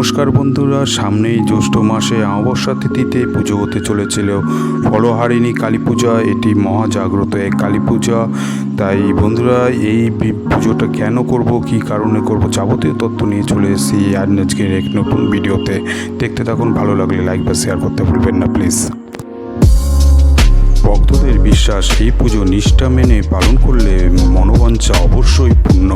নমস্কার বন্ধুরা, সামনেই জ্যৈষ্ঠ মাসে অমাবস্যা তিথিতে পুজো হতে চলেছিল। ফলহারিণী কালী পূজা, এটি মহাজাগ্রত এক কালী পূজা। তাই বন্ধুরা, এই পুজোটা কেন করব, কি কারণে করব যাবতীয় তথ্য নিয়ে চলে এসেছি আর আজকের এক নতুন ভিডিওতে। দেখতে থাকুন, ভালো লাগলে লাইক বা শেয়ার করতে ভুলবেন না, প্লিজ। ভক্তদের বিশ্বাস, এই পুজো নিষ্ঠা মেনে পালন করলে মনোবাঞ্ছা অবশ্যই পূর্ণ।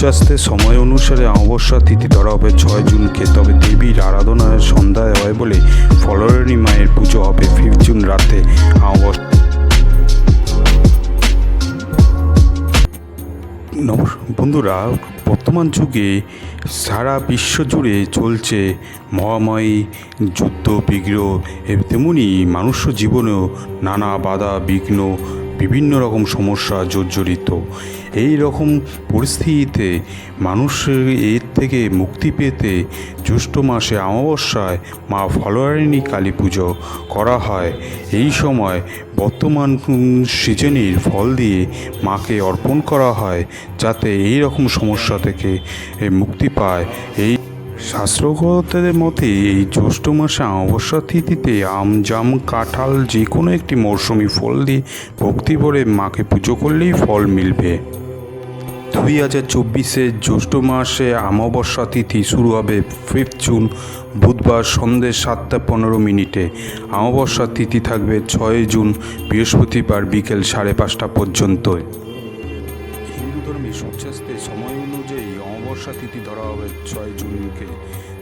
সূর্যাস্তের সময় অনুসারে অমাবস্যা তিথি ধরা হবে ছয় জুনকে। তবে দেবীর আরাধনায় সন্ধ্যায় হয় বলে ফলরণী মায়ের পুজো হবে ফিফথ জুন রাতে অমাবস্যা। বন্ধুরা, বর্তমান যুগে সারা বিশ্ব জুড়ে চলছে মহামারী যুদ্ধ, বিগ্রহ তেমনি মানুষ জীবনেও নানা বাধা, বিঘ্ন বিভিন্ন রকম সমস্যা জর্জরিত। এই রকম পরিস্থিতিতে মানুষের এর থেকে মুক্তি পেতে জ্যৈষ্ঠ মাসে অমাবস্যায় মা ফলোয়ারিণী কালী পুজো করা হয়। এই সময় বর্তমান সিজনের ফল দিয়ে মাকে অর্পণ করা হয় যাতে এই রকম সমস্যা থেকে মুক্তি পায়। এই শাস্ত্রগতদের মতে, এই জ্যৈষ্ঠ মাসে অমাবস্যা তিথিতে আম জাম কাঁঠাল যে কোনো একটি মরশুমি ফল দিয়ে ভক্তি ভরে মাকে পুজো করলেই ফল মিলবে। দুই হাজার চব্বিশের জ্যৈষ্ঠ মাসে অমাবস্যা তিথি শুরু হবে ফিফথ জুন বুধবার সন্ধ্যে সাতটা পনেরো মিনিটে। অমাবস্যা তিথি থাকবে ছয় জুন বৃহস্পতিবার বিকেল সাড়ে পাঁচটা পর্যন্ত অনুযায়ী অমাবস্যা তিথি ধরা হবে ছয় জুনকে।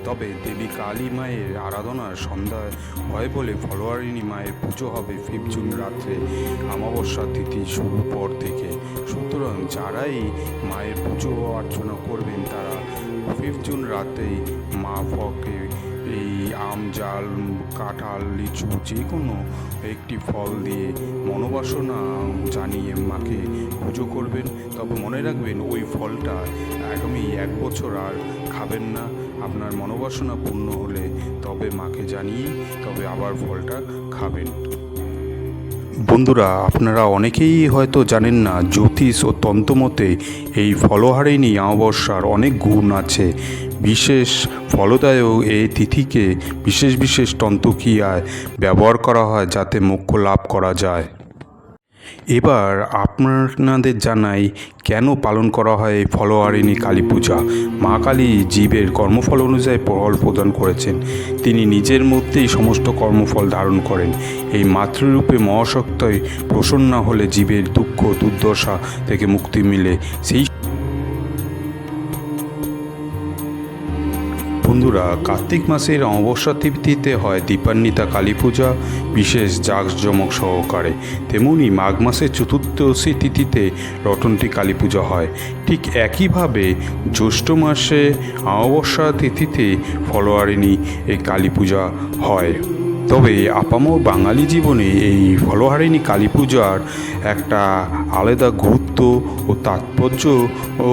তবে দেবী কালী মায়ের আরাধনার সন্ধ্যায় হয় বলে ফলোয়ারিণী মায়ের পুজো হবে ফিফ জুন রাত্রে। অমাবস্যা তিথি শুরুর পর থেকে। সুতরাং যারাই মায়ের পুজো অর্চনা করবেন তারা ফিফ জুন রাতেই মা ফকে এই আম, জাল, কাঁঠাল, লিচু যে কোনো একটি ফল দিয়ে মনোবাসনা জানিয়ে মাকে পুজো করবেন। তবে মনে রাখবেন ওই ফলটা এক বছর আর খাবেন না। আপনার মনোবাসনা পূর্ণ হলে তবে মাকে জানিয়ে তবে আবার ফলটা খাবেন। বন্ধুরা, আপনারা অনেকেই হয়তো জানেন না, জ্যোতিষ ও তন্ত্রমতে এই ফলহারিণী অমাবস্যার অনেক গুণ আছে। বিশেষ ফলদায়ক এই তিথিকে বিশেষ বিশেষ তন্ত্রক্রিয়ায় ব্যবহার করা হয় যাতে মোক্ষ লাভ করা যায়। এবার আপনাদের জানাই, কেন পালন করা হয় ফলোয়ারিণী কালী পূজা? মা কালী জীবের কর্মফল অনুযায়ী ফল প্রদান করেছেন। তিনি নিজের মধ্যেই সমস্ত কর্মফল ধারণ করেন। এই মাতৃরূপে মহাশক্তয় প্রসন্ন হলে জীবের দুঃখ, দুর্দশা থেকে মুক্তি মিলে। সেই বন্ধুরা, কার্তিক মাসের অমাবস্যা তিথিতে হয় দীপান্বিতা কালী পূজা, বিশেষ জাঁকজমক সহকারে। তেমনি মাঘ মাসের চতুর্দশী তিথিতে রটন্টি কালী পূজা হয়। ঠিক একইভাবে জ্যৈষ্ঠ মাসে অমাবস্যা তিথিতে ফলোয়ারিনী এই কালী পূজা হয়। তবে আপামর বাঙালি জীবনে এই ফলহারিণী কালী পূজার একটা আলাদা গুরুত্ব ও তাৎপর্য ও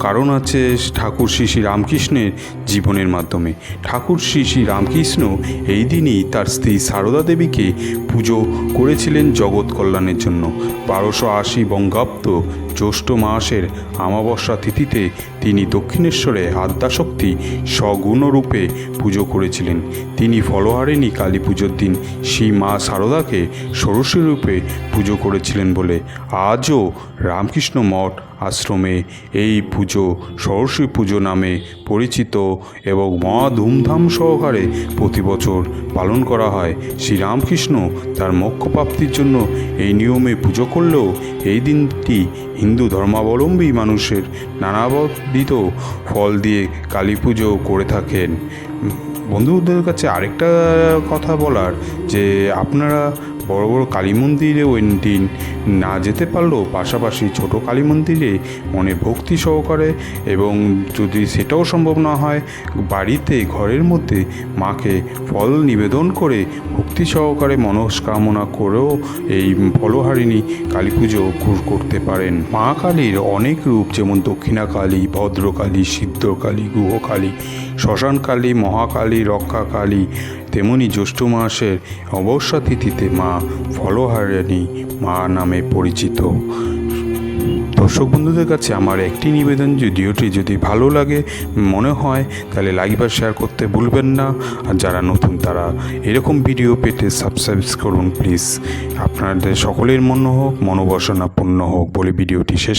কারণ আছে ঠাকুর শ্রী শ্রী রামকৃষ্ণের জীবনের মাধ্যমে। ঠাকুর শ্রী শ্রী রামকৃষ্ণ এই দিনই তার স্ত্রী সারদা দেবীকে পুজো করেছিলেন জগৎ কল্যাণের জন্য। বারোশো আশি বঙ্গাব্দ জ্যৈষ্ঠ মাসের আমাবস্যা তিথিতে তিনি দক্ষিণেশ্বরে আদ্যাশক্তি সগুণরূপে পুজো করেছিলেন। তিনি ফলহারিণী কালী পুজোর দিন শ্রী মা শারদাকে ষোড়শী রূপে পুজো করেছিলেন বলে আজও রামকৃষ্ণ মঠ আশ্রমে এই পুজো সরস্বতী পুজো নামে পরিচিত এবং মহা ধুমধাম সহকারে প্রতি বছর পালন করা হয়। শ্রীরামকৃষ্ণ তার মোক্ষপ্রাপ্তির জন্য এই নিয়মে পুজো করলেও এই দিনটি হিন্দু ধর্মাবলম্বী মানুষের নানাবিধ ফল দিয়ে কালী পুজো করে থাকেন। বন্ধুদের কাছে আরেকটা কথা বলার যে আপনারা বড় বড় কালী মন্দিরে ওই দিন না যেতে পারলেও পাশাপাশি ছোট কালী মন্দিরে মনে ভক্তি সহকারে এবং যদি সেটাও সম্ভব না হয়, বাড়িতে ঘরের মধ্যে মাকে ফল নিবেদন করে ভক্তি সহকারে মনস্কামনা করেও এই ফলহারিণী কালী পুজো করতে পারেন। মা কালীর অনেক রূপ যেমন দক্ষিণা কালী, ভদ্রকালী, সিদ্ধকালী, গুহকালী শ্মশান কালী মহাকালী রক্ষা কালী তেমনি জ্যৈষ্ঠ মাসের অবস্যা তিথিতে মা ফলহারিণী মা নামে পরিচিত। দর্শক বন্ধুদের কাছে আমার একটি নিবেদন ভিডিওটি যদি ভালো লাগে, মনে হয়, তাহলে লাইক বা শেয়ার করতে ভুলবেন না। আর যারা নতুন, তারা এরকম ভিডিও পেতে সাবস্ক্রাইব করুন প্লিজ আপনাদের সকলের মন হোক মনোবাসনা পূর্ণ হোক বলে ভিডিওটি শেষ